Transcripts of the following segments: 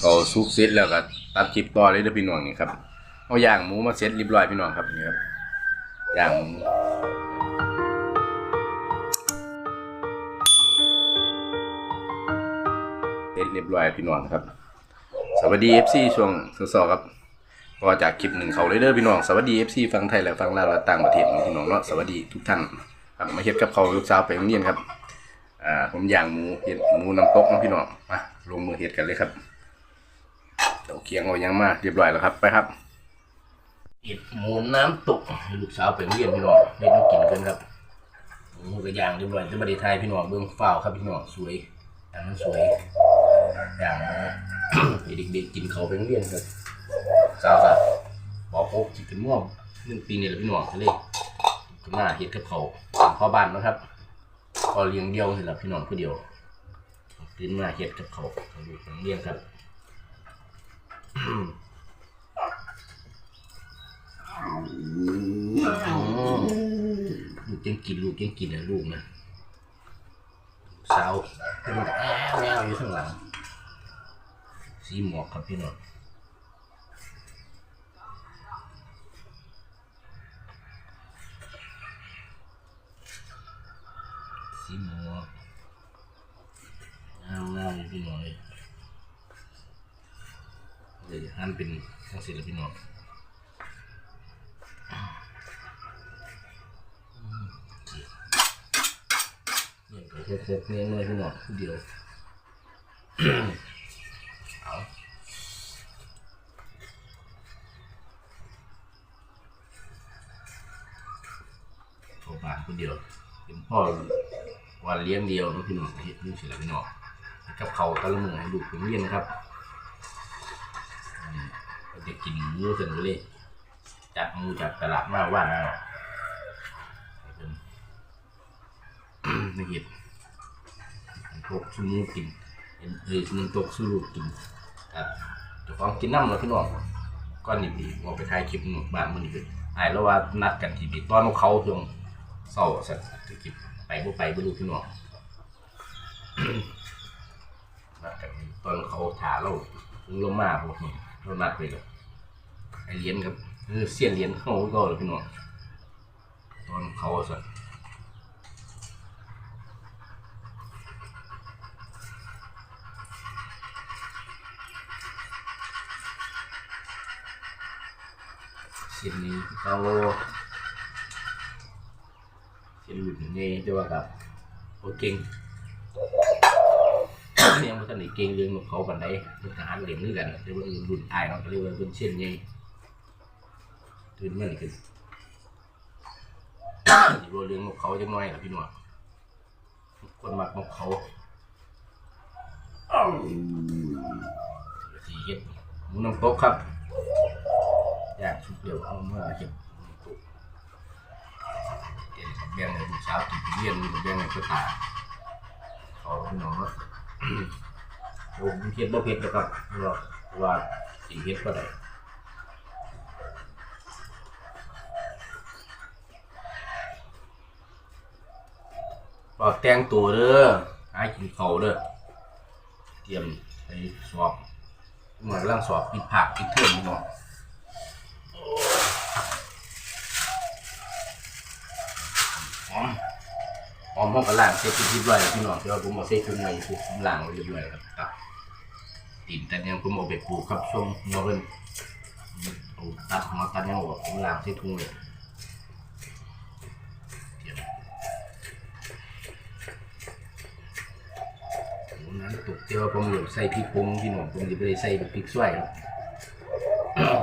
เขาซุกเสร็จแล้วก็ตัดคลิปต่อเลยเด้อพี่น้องนี่ครับเอาย่างหมูมาเสร็จเรียบร้อยพี่น้องครับนี่ครับย่างหมูเสร็จเรียบร้อยพี่น้องครับ สวัสดี FC ช่วงสอครับก็จากคลิปหนึ่งเขาเลยเด้อพี่น้องสวัสดี FC ฟังไทยและฟังลาวและต่างประเทศพี่น้องเนาะสวัสดีทุกท่านครับมาเฮ็ดกับเขาลูกสาวไปโรงเรียนครับอ่าผมย่างหมูเฮ็ดหมูน้ำตกนะพี่น้องมาลงมือเฮ็ดกันเลยครับ เดี๋ยวเคียงเอายังมาเรียบร้อยแล้วครับไปครับเห็ดหมูน้ำตกลูกสาวไปเรียนพี่น้องเฮ็ดมากินกันครับหมูกระย่างเรียบร้อยจะมาได้ทายพี่น้องเบื้องฟ้าครับพี่น้องสวยอันนั้นสวยอย่างนะเด็กๆกินเขาไปเรียนครับสาวครับบอกโอ๊กจิเป็นม่วงหนึ่งปีนี่แหละพี่น้องทะเลก็มาเฮ็ดกับเขาพ่อบ้านนะครับพอเลี้ยงเดียวนี่แหละพี่น้องผู้เดียวตื่นมาเฮ็ดกับเขาวให้ลูกไปโรงเรียนครับ ลูกยังกินลูกยังกินนะลูกนะสาวเป็นมันแอบแมวอยู่ข้างหลังสีหมวกครับพี่น้องสีหมวกงามงาอยู่พี่น้อง เลยเดี๋ยวหั่นเป็นทั้งสิ้นแล้วพี่น้องเนี่ยก็เซ็ตๆเนี่ยเลยพี่น้องเดียวเอาพ่อบ้าคนเดียวเป็นพ่อวันเลี้ยงเดียวนะพี่น้องเฮ็ดนี่สิละพี่น้องให้กับเขาตะละมือให้ลูเป็นเลี้ยงครับ มเราจะกินหมูสร็จเลยจัดหมูจากตลาดมาว่านเอาเป็นไม่เห็ดตกซุมูกินเห็นเอ้ยมันตกสู้ลูกกินครับเจะฟ้องกินน้ำแล้วพี่น้องก้อนนี่ดีว่าไปถ่ายคลิปหนุ่มบ้านมันนี่เลยไอ้แล้วว่านัดกันที่บีตอนเขาช่วงเศร้าสักที่คลิปไปบ่ไปบ่รู้พี่น้องนัดกันตอนเขาถาเราลงมาพวกนี้เรานัดไปเลย เหรียญครับคือเสี้ยนเหรียญเข้าก็เลยพี่น้องตอนเขาสักเส้นนี้เขาเส้นหลุดอย่างนี้แต่ว่ากับโอเก่งยังไม่ทันได้เก่งเรื่องของเขาปันใดเป็นทหารเหลี่ยมนี่กันแต่ว่ารุ่นอายเนาะเรียกว่าเป็นเส้นใหญ่ ตื่นมันขึ้นสิรู้เรื่องของเขาจังน้อยล่ะพี่น้องคนมักของเขาสีเฮ็ดหมูน้ำตกครับอยากชุดเดียวเอามาเห็นเดี๋ยวแบ่งให้ลูกสาวกินไปเรียนแบ่งให้พ่อตาเขาพี่น้องเนาะโอ้ผมเพียรบ่เพียรนะครับหรอกว่าสิเฮ็ดก็ได้ บอกแต่งตัวเด้อหากินเขาเด้อเตรียมไปสอบเหมือกำลังสอบปิดผักปิดเทอมพี่น้องหอมหอมห้องกระล่างเสร็จเรียบร้อยแล้วพี่น้องเดี๋ยวผมเอาใส่ถุงไว้ปุ๊บผมล้างไว้เรียบร้อยแล้วครับครับตีนแต่ยังผมเอาไปปลูกครับช่วงเนาะเรนตัดหัวตัดยังออกผมล้างใส่ถุงเลย เดี๋ยวผมเหลือใส่พริกผงพี่หน้องผมจะไปใส่พริกสวย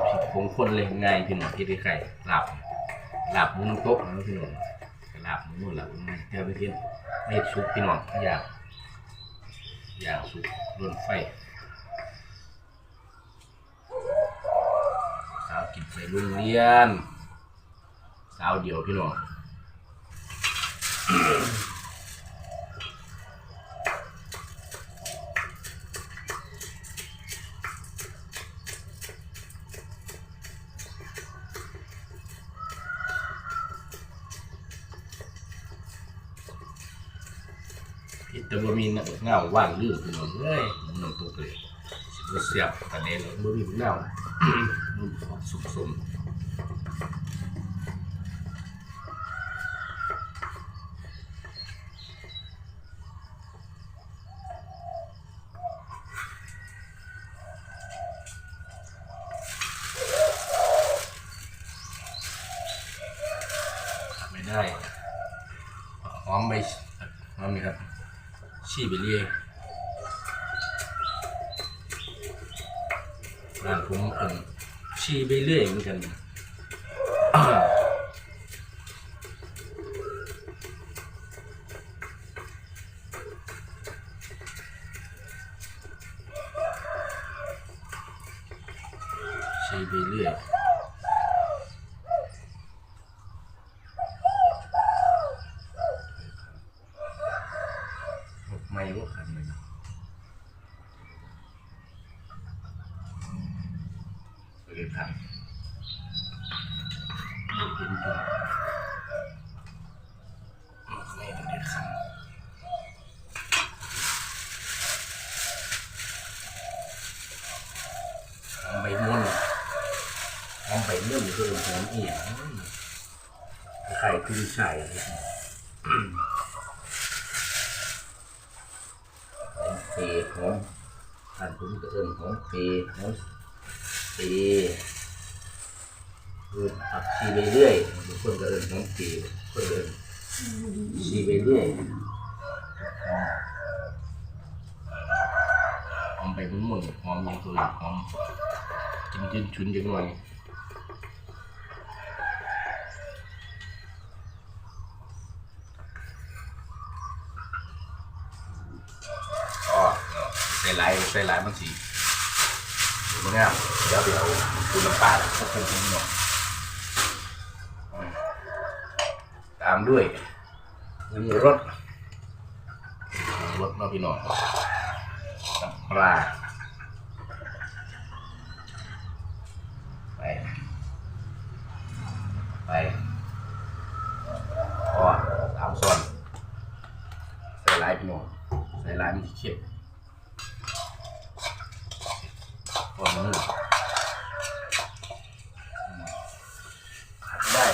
พริกผงคนเลยง่ายพี่หน้องที่ได้ไข่หลาบหลาบมูน้ำตกนะพี่หน้องลาบหมูหลับมันเดี๋ยวไปกินเม็ดซุปพี่หน้องอยากอยากซุปโดนไฟสาวกินไปโรงเรียนสาวเดียวพี่หน้อ งแต่ว่ามีเงาว่างลื่นพี่น้องเอ้ยมันน้ำตกเลยเสียบกันเองมือบีเน่ามือสุกสมขาดไม่ได้หอมใบหอมนี่ครับ ชีไปเรื่อยร้านผมอันชีไปเรื่อยเหมือนกันชีไปเรื่อยไม่รู้ขันเลยเลยผ่านเห็นตัวไม่ต้องเด็ดขันหอมใบม่วนหอมใบม่ว นคือหอมเอียงไข่ขึ้นใส่อะไรองเงี้ยหอมเปรย์หอมท่านผมก็เอิ้นหอมเปรย์หอมเปรย์คือผักชีไปเรื่อยบางคนก็เอิ้นหอมเปรย์บางคนก็เอิ้นชีไปเรื่อยหอมไปมุ่นๆหอมยังตัวหอมกินยืนชุนจังหน่อยอ๋อใส่หลายใส่หลายมันสีดูมันเนี่ยเดี๋ยวเดี๋ยวดูน้ำปลาแล้วก็เป็นนิดหน่อยตามด้วยน้ำรสรสเนาะพี่น้องน้ำปลาไปไปพอตามส่วนใส่หลายพี่น้องใส่หลายมันจะเค็ม พอมันนี่อืมขาดไม่ได้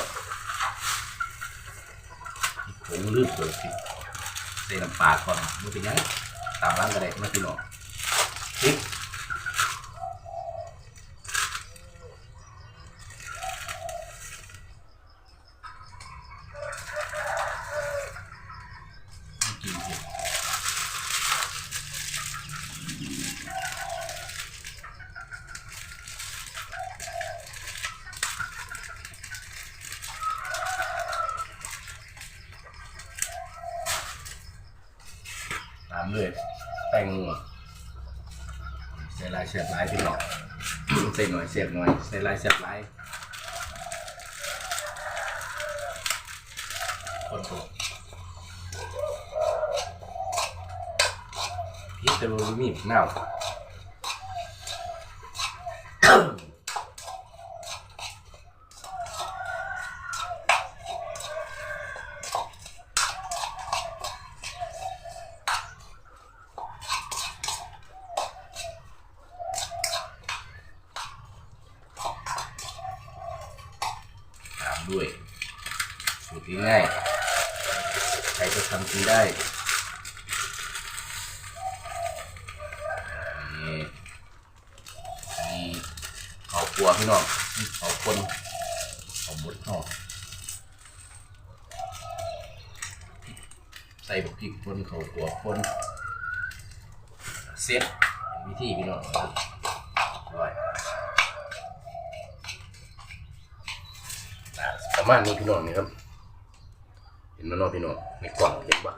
ผงลืบเลยสิใส่น้ำปลาก่อนมันเป็นยังตามร้านกระเด็มาพี่น้องพริกกินเผ็ด ตามด้วยแต่งใส่ลายเสียบลายพี่น้องใส่หน่อยเสียบหน่อยใส่ลายเสียบลายคนถูกพีชแต่ว่ามีมะนาวตามด้วยสูตรง่ายๆใครจะ ทำกินได้นี่นี่เขาครัวพี่น้องเขาคนเขาบดห่อใส่บกพริกคนเขาครัวคนเซ็ตวิธีพี่น้องครับร้อยอะประมาณนี้พี่น้องนี่ครับ ห็นมันเนอพี่น้องในกล่องเห็นปะ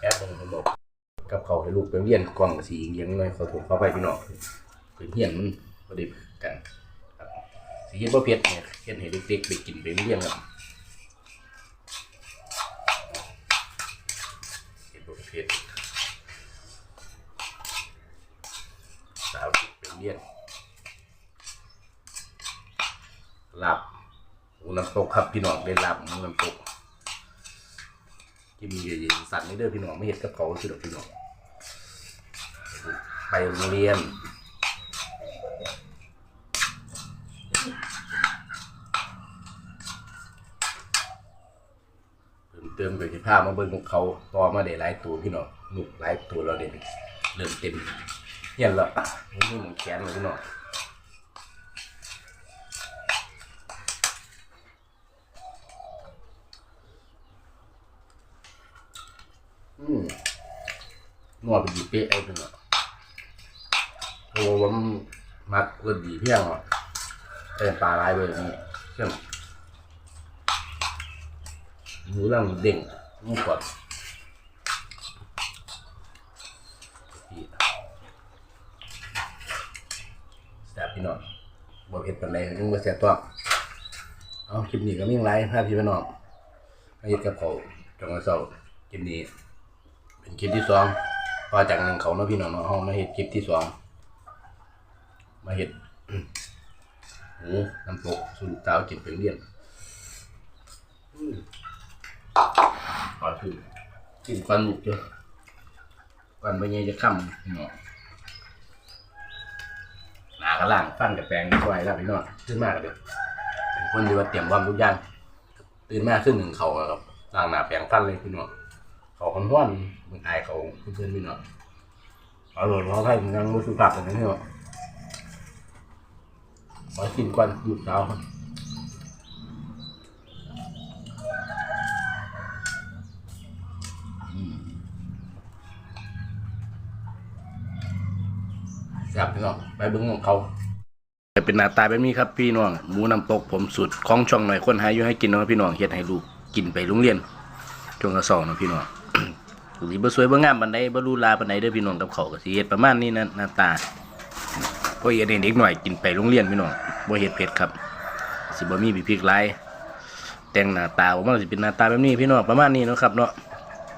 แอปผมผมบอกกับเขาให้ลูกไปเรียนกล่องสีเลี้ยงหน่อยเขาถูกเข้าไปพี่น้องเพื่อนเฮียนมันพอดีกันสีเฮ็ดบ่เผ็ดเนี่ยเฮ็ดให้เด็กๆไปกินไปเรียนครับเฮ็ดบ่เผ็ดสาวไปเรียนลาบ น้ำตกครับพี่น้องได้ลาบหมูน้ำตกที่มีเย็นๆสั่นนี่เด้อพี่น้องไม่เห็นกับเขาคือดอกพี่น้องไปโรงเรียนเพิ่มเติมไปที่ภาพมาเบิ่งของเขาต่อมาได้หลายตัวพี่น้องลูกหลายตัวเราเด่นเริ่มเต็มเฮียนและนี่เหมือนแขนเลยพี่น้องอืม นัวไปดีเป๊ะไอ้พี่น้องโอ้ว่ามันมักรสดีเพียงอะเป็นปลาลายเบอร์นี่เชื่อมหมูร่างเด้งหมูกรอบแซ่บพี่น้องบ่เผ็ดปานใดยังบ่แซ่บตัวเอาคลิปนี้ก็มีหลายภาพพี่พี่น้องมาเฮ็ดกับเขาจังหวะเช้าคลิปนี้ เป็นคลิปที่สอง อจากนึ่งเขาเนาะพี่น้องเนาะเฮามาเฮ็ดคลิปที่สองมาเฮ็ดหมูน้ำตกสูตรเต้ากินไปเรียนก่อนคือกินควันลูกเยอะควันไปเงี้ยจะค่ำพี่น้องหนากระล่างฟันกับแปลงไว้แล้วพี่น้องขึ้นมากเลยเป็นคนที่ว่าเตรียมความทุกอย่างตื่นมาขึ้นหนึ่งเขาครับล้างหนาแปลงฟันเลยพี่น้อง เขาคนห้วนมึงอายเขาเพื่อนพี่น้องเอาหล่นเขาให้มึงยังรู้สึกผักอย่างนี้พี่น้อขอกินควันหยุดเช้าครับแซ่บพี่น้องไปเบิ้งของเขาจะเป็นหน้าตาแบบนี้ครับพี่น้องหมูน้ำตกผมสุดของช่องหน่อยคนหายอยู่ให้กินเนาะพี่น้องเฮ็ดให้ลูกกินไปโรงเรียนช่วงกระสองเนาะพี่น้อง สิบ่สวยบ่งามปานใดบ่รูหราปานใดเด้อพี่น้องกับเขาวก็สิเฮ็ดประมาณนี้นะหน้าตาก็เฮ็ดให้เด็กหน่อยกินไปโรงเรียนพี่น้องบ่เฮ็ดเผ็ดครับ สิบ่มีบีพริกหลายแต่งหน้าตาออกมาสิเป็นหน้าตาแบบนี้พี่น้องประมาณนี้เนาะครับเนาะ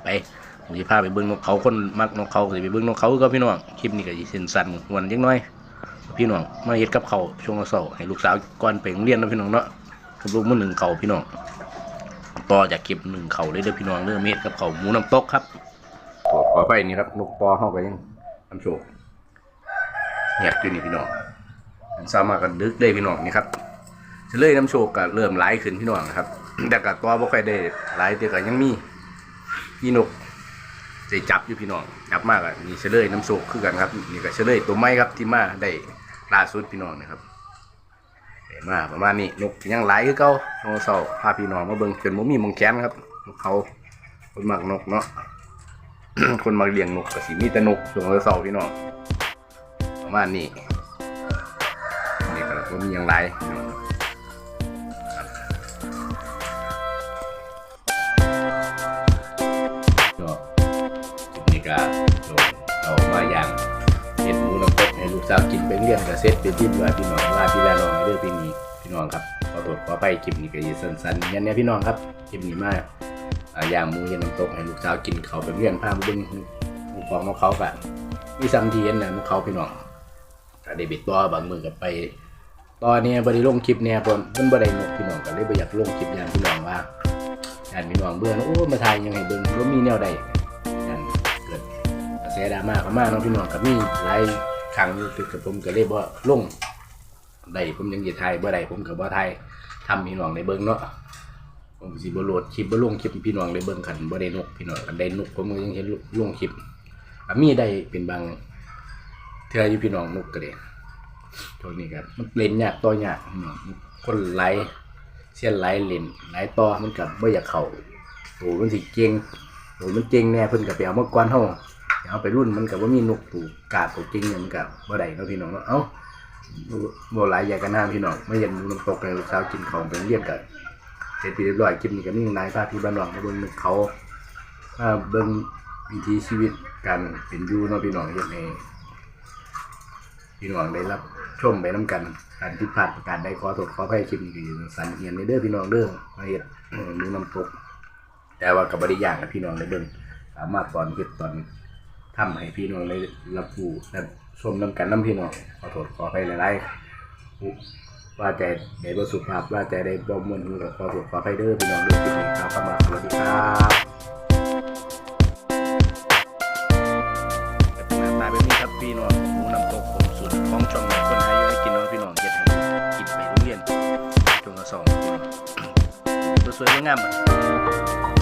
ไปผมจะพาไปเบิ้งนกเขาคนมักนกเขาก็สิไปเบิ้งนกเขาก็พี่น้องคลิปนี้ก็สิสั้นสั้นๆวันจังน้อย พี่น้องมาเฮ็ดกับเขาวช่วงเช้าให้ลูกสาวก่อนไปโรงเรียนเนาะพี่น้องเนาะกับลูกมื้อหนึ่งเขาพี่น้อง ต่อจากคลิปหนึ่งเขาเลยเด้อพี่น้องเด้อเม็ดกับเขาหมูน้ำตกครับขอขอไปนี่ครับนกปอเข้าไปยังทำโชว์แหกอยู่นี่พี่น้องมันสามารถกันดึกได้พี่น้องนี่ครับเฉลยน้ำโชคก็เริ่มไล่ขึ้นพี่น้องนะครับแต่ก็ตัวบ่ค่อยได้ไล่แต่ก็ยังมีมีนกได้จับอยู่พี่น้องจับมากอะมีเฉลยน้ำโศกคือกันครับนี่ก็เฉลยตัวไม้ครับที่มาได้ล่าสุดพี่น้องนะครับ มาประมาณนี้นกยังหลายคือเก่าน้องเสาพาพี่น้องมาเบิ่งจนมุมีมองแขนครับเขาคนมักนกเนาะคนมักเลี้ยงนกกับสีมีแต่นกช่วงเสาพี่น้องประมาณนี้นี่ก็มีหยังหลายพี่น้ สาวกินไปเลี้ยงกับเซตเป็นที่เบื่อพี่น้องลาพี่ลาน้องให้เด้อพี่นี้พี่น้องครับขอโทษขอไปคลิปนี้ก็ยิ่สั้นๆยันเนี้ยพี่น้องครับคลิปนี้มากอย่างมูเห็ดน้ำตกให้ลูกสาวกินเขาไปเลี้ยงพาไปเบิ่งหมูของของเขากันมีซัมทีเห็นนะของเขาพี่น้องก็ได้บิดตัวบางมือกับไปตอนนี้บริลงคลิปเนี่ยเพิ่นเพิ่นบ่ได้งกพี่น้องก็เลยบ่อยากลงคลิปยางพี่น้องว่าอย่างพี่น้องเบื่อโอ้มาถ่ายยังไงเบิ่งบ่มีแนวใดนั่นเกิดกระแสดราม่าเข้ามาเนาะพี่น้องกับมีหลาย ครั้งอยู่ติดกับผมก็เลยบ่ลงได้ผมยังสิถ่ายบ่ได้ผมก็บ่ถ่ายทำพี่น้องได้เบิ่งเนาะผมสิบ่โหลดคลิปบ่ลงคลิปพี่น้องได้เบิ่งคันบ่ได้นกพี่น้องคันได้นกผมก็ยังเห็นลงคลิปมีได้เป็นบางเทื่ออยู่พี่น้องนกก็ได้ช่วงนี้ก็มันเล่นยากต่อยากพี่น้องคนหลเสียนหลเล่นหลต่อมันก็บ่อยากเข้าโตมันสิเก่งโอ้มันเจริงแน่เพิ่นก็ไปเอามาก่อนเฮา เอาไปรุ่นมันก็บ่มีนกตูกกาดตัวจริงเนี่ยมันก็บ่ได้เนาะพี่น้องเนาะเอ้าบ่หลายอย่างกันหน้าพี่น้องไม่เห็นน้ำตกเลยลูกสาวกินของไปเรียนกันเสร็จไปเรียบร้อยคลิปนี้ก็มีนายพาพี่บ้านนอกมาเบิ่งเขามาเบิ่งวิถีชีวิตการเป็นอยู่เนาะพี่น้องเฮ็ดให้พี่น้องได้รับชมไปนํกันการผิดพลาดประการใดขอโทษขออภัยคลิปนี้ก็อยู่สันเอียนในเด้อพี่น้องเด้อมาเฮ็ดเออน้ำตกแต่ว่ากับบริย่างกับพี่น้องได้เบิ่งสามารถตอนเฮ็ดตอน ทำให้พี่น้องได้รับรู้และชมน้ำกันน้ำพี่น้องขอโทษขอไปหลายๆผู้ว่าใจได้บ่สุภาพว่าใจได้บ่ม่วนหูก็ขอโทษขอไปเด้อพี่น้องเด้อคลิปนี้ครับเข้ามาสวัสดีครับตาแบบนี้ครับพี่น้องหมูน้ำตกผมสุดของช่องแม่คนไทยอยให้กินน้องพี่น้องเก็บให้กินไปโรงเรียนจงกระสองพี่น้องสวยๆงามๆอะ